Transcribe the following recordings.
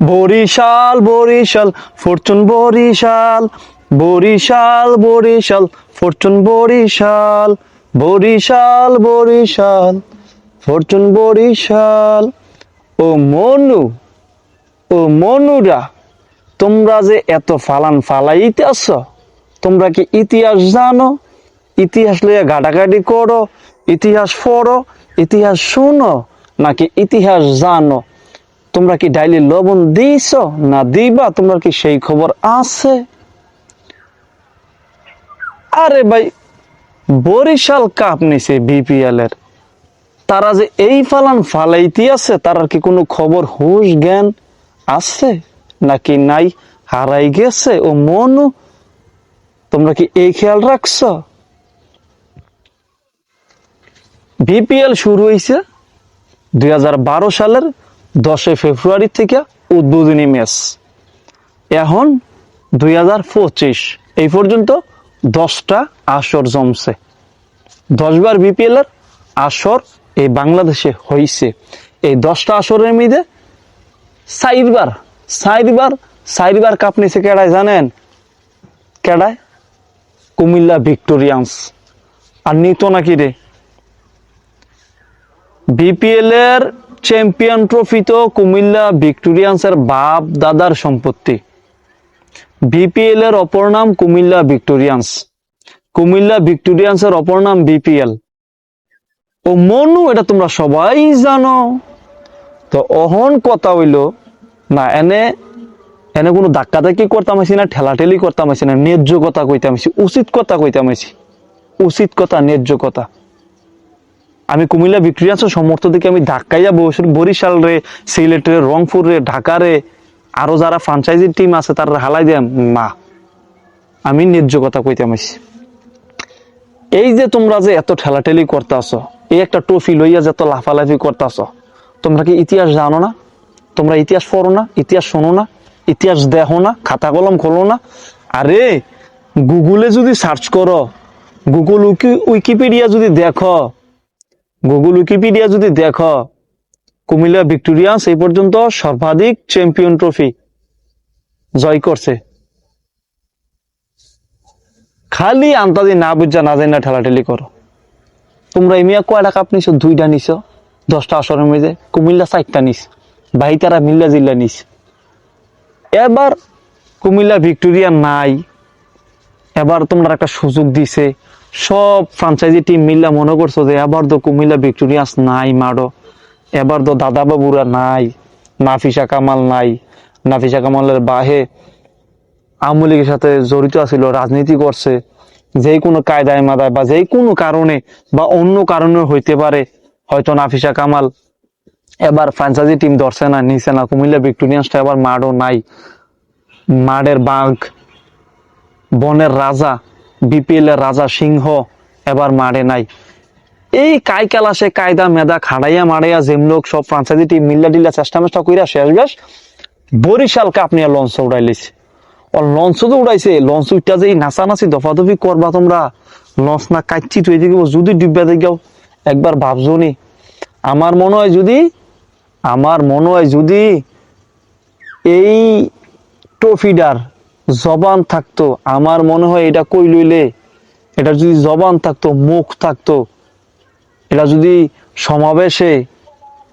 Barishal Barishal, fortune Barishal. Barishal Barishal, fortune Barishal. Barishal Barishal, fortune Barishal. ও মনু, ও মনুরা, তোমরা যে এত ফালান ফালাইতে আস তোমরা কি ইতিহাস জানো? ইতিহাস লইয়া ঘাটাঘাটি করো, ইতিহাস পড়ো, ইতিহাস শুনো, নাকি ইতিহাস জানো? তোমরা কি ডাইলি লবণ দিছ না দিবা? তোমরা কি সেই খবর আছে? আরে ভাই, বরিশাল কাপ নিছে বিপিএল এর তারা যে এই ফালান ফালাইতে আছে, তার কি কোনো খবর, হুশ জ্ঞান আছে? নাকি নাই? হারাই গেছে? ও মনু, তোমরা কি এই খেয়াল রাখছ? বিপিএল শুরু হয়েছে দুই হাজার বারো সালের দশই ফেব্রুয়ারি থেকে উদ্বোধনী ম্যাচ। এখন দুই হাজার পঁচিশ, এই পর্যন্ত দশটা আসর জমছে। দশবার বিপিএল এর আসর এই বাংলাদেশে হয়েছে এই দশটা আসরের মধ্যে চারবার চারবার চারবার কাপ নিছে কেডায় জানেন? কেডায়? কুমিল্লা ভিক্টোরিয়ান্স। আর নিত নাকি রে? বিপিএল এর চ্যাম্পিয়ন ট্রফি তো কুমিল্লা ভিক্টোরিয়ান্সের বাপ দাদার সম্পত্তি। বিপিএল এর অপর নাম কুমিল্লা ভিক্টোরিয়ান্স। কুমিল্লা ভিক্টোরিয়ান্সের অপর নাম বিপিএল। ও মনু, এটা তোমরা সবাই জানো। তো অহন কথা হইল, না, এনে এনে কোনো ধাক্কা ধাক্কি করতাম আছি না, ঠেলাঠেলি করতাম আছি না, ন্যায্য কথা কইতাম আছি উচিত কথা কইতাম আছি উচিত কথা, ন্যায্য কথা। আমি কুমিল্লা ভিক্টোরিয়ান্সের সমর্থ থেকে আমি ধাক্কাইয়া বসে বরিশাল রে, সিলেট রে, রংপুর রে, ঢাকা রে, আরও যারা ফ্রাঞ্চাইজির টিম আছে তার হালাই দেম মা। আমি ন্যায্য কথা কইতাম এই যে তোমরা যে এত ঠেলাঠেলি করতেছ, এই একটা ট্রফি লইয়া যে এত লাফালাফি করতেছ, তোমরা কি ইতিহাস জানো না? তোমরা ইতিহাস পড়ো না? ইতিহাস শোনো না? ইতিহাস দেখো না? খাতা কলম খোলো না? আরে, গুগলে যদি সার্চ করো, গুগল উইকিপিডিয়া যদি দেখো গুগল উইকিপিডিয়া যদি দেখো, কুমিল্লা ভিক্টোরিয়ান্স এই পর্যন্ত সর্বাধিক চ্যাম্পিয়ন ট্রফি জয় করছে। খালি আন্তাজি না বুঝা, না জানি না ঠেলাঠেলি করো। তোমরা এমিয়া কয়টা কাপ নিছো? দুইটা নিছো, দশটা আসরের মধ্যে। কুমিল্লা চারটা নিস বাইতারা মিল্লা জিল্লা নিস এবার কুমিল্লা ভিক্টোরিয়া নাই। এবার তোমরা একটা সুযোগ দিছে সব ফ্রাঞ্চাইজি টিম মিল্লা মনে করছ যে এবার তো কুমিল্লা ভিক্টোরিয়াস নাই মারো। এবার তো দাদা বাবুরা নাই, নাফিসা কামাল নাই। নাফিসা কামালের বাহে আওয়ামী লীগের সাথে জড়িত আছিল, রাজনীতি করছে। যে কোনো কায়দায় মাদায় বা যে কোনো কারণে বা অন্য কারণে হইতে পারে, হয়তো নাফিসা কামাল এবার ফ্রাঞ্চাইজি টিম ধরছে না, নিছে না। কুমিল্লা ভিক্টোরিয়ান্সটা এবার মাঠও নাই। মাঠের বাঘ, বনের রাজা বিপিএল এর রাজা সিংহ এবার মাঠে নাই। এই কাই কালাসে কায়দা মেদা খাড়াইয়া মাড়াইয়া যেমলোক সব ফ্রাঞ্চাইজি টিম মিল্লা ডিল্লা চেষ্টা মেষ্টা কইরা শেষ বেশ, বরিশাল কাপ নিয়ে লঞ্চ উড়াইলিছে ও লঞ্চ তো উড়াইছে, লঞ্চ উঠটা যে নাচানাচি দফাদফি করবা তোমরা, লঞ্চ না কাচ্ছি তুই দিকে যদি ডুববা দেখাও একবার ভাবজনি আমার মনে হয় যদি, আমার মনে হয় যদি এই ট্রফিডার জবান থাকতো। আমার মনে হয় এটা কই লইলে? এটা যদি জবান থাকতো, মুখ থাকতো। এটা যদি সমাবেশে,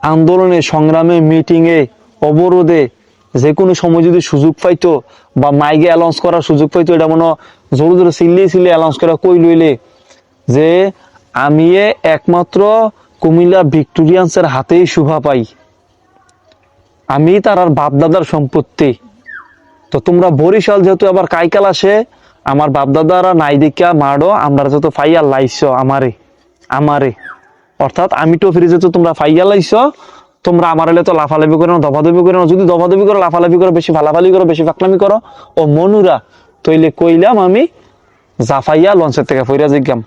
আন্দোলনে, সংগ্রামে, মিটিংয়ে, অবরোধে যে কোনো সময় যদি সুযোগ পাইতো বা মাইকে অ্যালাউন্স করার সুযোগ পাইতো, এটা মনে জোরে জোরে চিল্লিয়ে চিল্লিয়ে অ্যালাউন্স করা কই লইলে? যে আমি একমাত্র কুমিল্লা ভিক্টোরিয়ান্সের হাতেই শুভা পাই। আমি তার আর বাপদাদার সম্পত্তি। তো তোমরা বরিশাল যেহেতু আবার কাইকাল আসে, আমার বাপদাদারা নাই দেখা মারো আমরা যেহেতু ফাইয়া লাইছ, আমারে আমারে। অর্থাৎ আমি তো ফিরে যেহেতু তোমরা ফাইয়া লাইছ, তোমরা আমার হলে তো লাফালাফি করো না দফাদফি করো না। যদি দফাদফি করো, লাফালাফি করো, বেশি ফালাফালি করো, বেশি ফাকলামি করো, ও মনুরা, তৈলে কইলাম আমি জাফাইয়া লঞ্চের থেকে ফইরা জিজ্ঞাম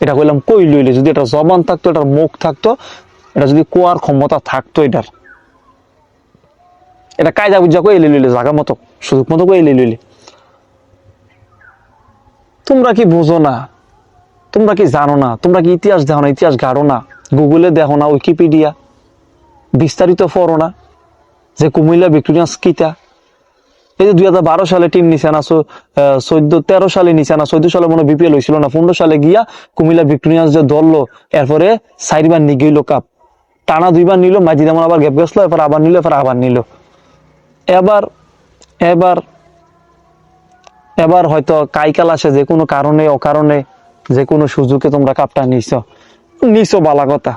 এটা কইলাম কই লইলে? যদি এটা জবান থাকতো, এটার মুখ থাকতো, এটা যদি কোয়ার ক্ষমতা থাকতো, এটার। এটা কায়দা বুঝা কই লইলে জাগা মতো, সুযোগ মতো কই লইলে। তোমরা কি বোঝো না? তোমরা কি জানো না? তোমরা কি ইতিহাস দেখো না, ইতিহাস গাড়ো না? গুগলে দেখো না উইকিপিডিয়া বিস্তারিত পড়ো না। যে কুমিল্লা ভিক্টোরিয়ান্স কিতা এই যে দুই হাজার বারো সালে টিম নিছে না চোদ্দ, তেরো সালে নিছে না চোদ্দ সালে মনে বিপিএল হয়েছিল না। পনেরো সালে গিয়া কুমিল্লা ভিক্টোরিয়ান্স যে দললো, এরপরে চারবার নিগেইল কাপ টানা দুইবার নিল, মাঝি যেমন আবার গ্যাপ গেছিল, এরপর আবার নিল, এরপর আবার নিল। এবার এবার এবার হয়তো কাইকাল আসে যে কোনো কারণে, অকারণে, যে কোনো সুযোগে তোমরা কাপটা নিছ। নিছো বালা কথা।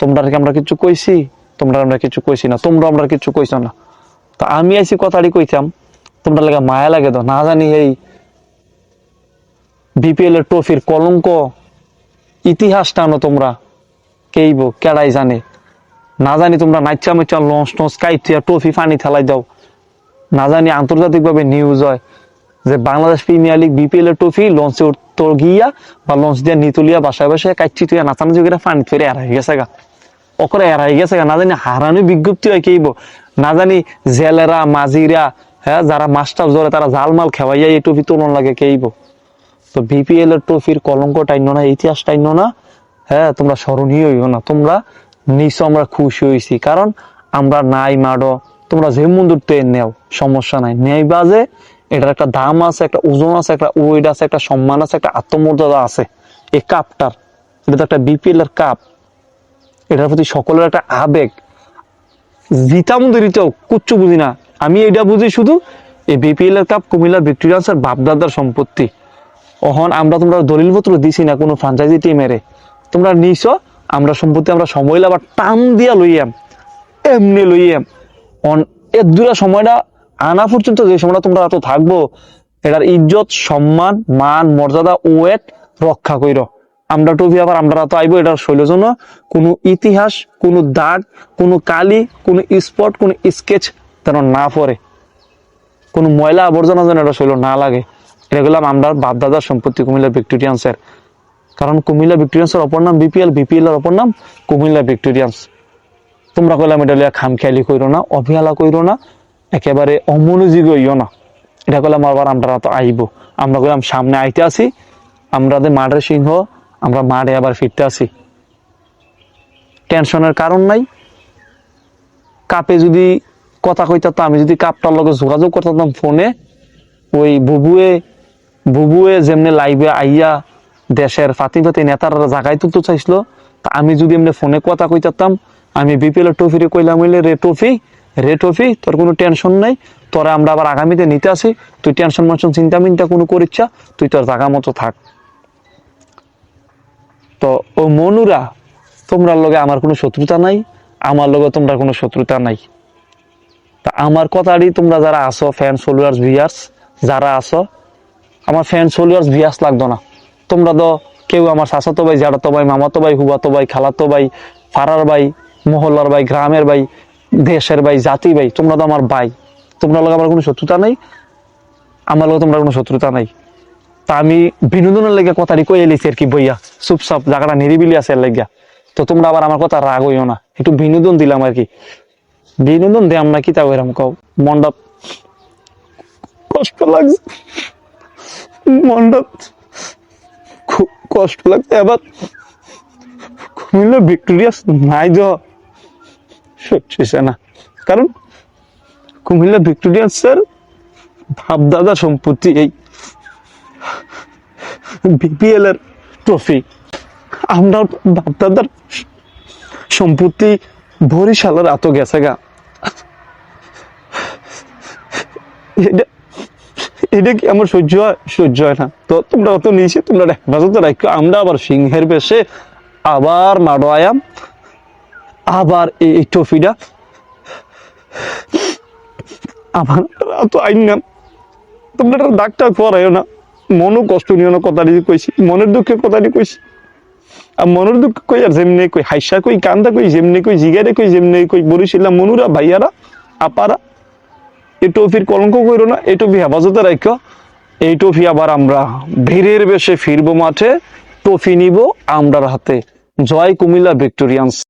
তোমরা কি আমরা কিছু কইছি? তোমরা আমরা কিছু কইছি না। তোমরা আমরা কিছু কইছো না। তো আমি আইসি কথাটি কইতাম, তোমরা লাগা মায়া লাগে তো। না জানি এই বিপিএল এর ট্রফির কলঙ্ক ইতিহাস টানো তোমরা। কেইব, কেডাই জানে। না জানি তোমরা নাইচা মেচা লঞ্চ টঞ্চ কাইটিয়া ট্রফি পানি ঠেলাই দাও। না জানি আন্তর্জাতিকভাবে নিউজ হয় যে বাংলাদেশ প্রিমিয়ার লিগ বিপিএল এর ট্রফি লঞ্চে উত্তর গিয়া বা লঞ্চ দিয়া নিতুলিয়া বাসায় বাসায় কাইচি তুই, নাচানো যোগেরা পানি ফেরে এড়াই গেছে গা। অকরে এড়াই গেছে গা। না জানি হারানি বিজ্ঞপ্তি হয় কেইব। না জানি জেলেরা মাঝিরা হ্যাঁ যারা মাস্টার জরে তারা জালমাল খেওয়াইয়া এই ট্রফি তুলন লাগে কেইব। তো বিপিএল এর ট্রফির কলঙ্ক টাইন্য না, ইতিহাস টাইন্য না হ্যাঁ তোমরা স্মরণীয় হইও না। তোমরা নিশ্চয় আমরা খুশি হয়েছি কারণ আমরা নাই মাডো। তোমরা যে মন্দিরতে নেও, সমস্যা নাই। নেই বাজে এটার একটা দাম আছে, একটা ওজন আছে, একটা ওয়েট আছে, একটা সম্মান আছে, একটা আত্মমর্যাদা আছে। এই কাপটার, এটা তো একটা বিপিএল এর কাপ। এটার প্রতি সকলের একটা আবেগ। জিতা মন্দিরিতেও কুচ্ছু বুঝি না। আমি এটা বুঝি শুধু এই বিপিএল এর কাপ কুমিল্লার ভিক্টোরিয়ান্সের বাপদাদার সম্পত্তি। অহন আমরা তোমরা দলিলপত্র দিছি না কোনো ফ্রাঞ্চাইজি টিমেরে তোমরা নিছ, আমরা সম্পত্তি আমরা সময় আবার টান দিয়া লইয়াম। এমনি লইয়াম। এর দূরা সময়টা, আনা পর্যন্ত যে সময়টা তোমরা এত থাকব, এটার ইজ্জত, সম্মান, মান, মর্যাদা, ওয়েট রক্ষা কইর। আমরা টুপি আবার আমরা তো আইবো, এটার শৈল জন্য। কোনো ইতিহাস, কোনো দাগ, কোনো কালি, কোনো স্পট, কোনো স্কেচ যেন না পড়ে। কোনো ময়লা আবর্জনা যেন এটা শৈল না লাগে। এটা গেলাম আমরা বাপদাদার সম্পত্তি কুমিল্লা ভিক্টোরিয়ান্সের। কারণ কুমিল্লা ভিক্টোরিয়ান্সের অপর নাম বিপিএল বিপিএল এর অপর নাম কুমিল্লা ভিক্টোরিয়ান্স। তোমরা কইলাম এটা লিয়া খামখেয়ালি কইরো না, অবহেলা কইরো না, একেবারে অমনোযোগী হইও না। এটা কইলাম আবার আমরা তো আইব। আমরা কইলাম সামনে আইতে আসি আমাদের মাঠের সিংহ, আমরা মাঠে আবার ফিরতে আসি। টেনশনের কারণ নাই। কাপে যদি কথা কইতাম আমি যদি কাপটার লগে যোগাযোগ করতাম ফোনে, ওই বুবুয়ে বুবুয়ে যেমনি লাইভে আইয়া দেশের ফাতি ফাতি নেতারা জাগাই তুলতে চাইছিল, তা আমি যদি এমনি ফোনে কথা কইতাম আমি বিপিএল ট্রফি কইলাম হইলে রে ট্রফি রে ট্রফি তোর কোনো টেনশন নাই। তোরা আমরা আবার আগামীতে নিতে আসি। তুই টেনশন মেনশন চিন্তা মিন্তা কোনো করিচ্ছা তুই তোর জাগা মতো থাক। তো, ও মনুরা, তোমরার লগে আমার কোনো শত্রুতা নাই। আমার লগে তোমরা কোনো শত্রুতা নাই। তা আমার কথাটি তোমরা যারা আসো ফ্যান ফলোয়ার্স ভিয়ার্স যারা আসো আমার ফ্যান ফলোয়ার্স ভিয়ার্স লাগতো না। তোমরা তো কেউ আমার শাসাতো ভাই, জাড়াতো ভাই, মামাতো ভাই, হুবাতো ভাই, খালাতো ভাই পাড়ার ভাই মহল্লার ভাই, গ্রামের ভাই, দেশের ভাই জাতি ভাই, তোমরা তো আমার ভাই। তোমরা লগে আমার কোনো শত্রুতা নাই। আমার লগে তোমরা কোনো শত্রুতা নাই। তা আমি বিনোদনের লেগে কথাটি কই এলিছি আর কি বইয়া। চুপচাপ জায়গাটা নিরিবিলি আছে লেগা। তো তোমরা আবার আমার কথা রাগ হইও না। একটু বিনোদন দিলাম আর কি। বিনোদন দে আমরা কি তা এরম কও। মন্ডপ কষ্ট লাগছে। মন্ডপ খুব কষ্ট লাগছে। এবার কুমিল্লা ভিক্টোরিয়াস নাই য না কারণ কুমিল্লা ভিক্টোরিয়ান্সের ভাবদাদা সম্পত্তি এই বিপিএল এর ট্রফি আমরা বাপদাদার সম্পত্তি বরিশালের এত গেছে গা। এটা কি আমার সহ্য হয়? সহ্য হয় না। তো তোমরা অত নিচে তোমরা রাখো আমরা আবার সিংহের বেশে আবার মাডো আয়াম। আবার এই ট্রফিটা আমার তো আইন না। তোমরা ডাক্তার করাইও না। মনও কষ্ট নিও না কথাটি কইছি। মনের দুঃখে কথাটি কইছি। আর মনের দুঃখ কই আর যেমনি কই, হাইসা কই, কান্দা কই, যেমনি কই, জিগারে কই, যেমনি কই, বরিশিলা, মনুরা, ভাইয়ারা, আপারা, এই টফির কলঙ্ক কইরো না, এই টফি হেফাজতে রাখো এই টফি আবার আমরা ভিড়ের বেশে ফিরবো মাঠে। টফি নিব আমরার হাতে। জয় কুমিল্লা ভিক্টোরিয়ান্স।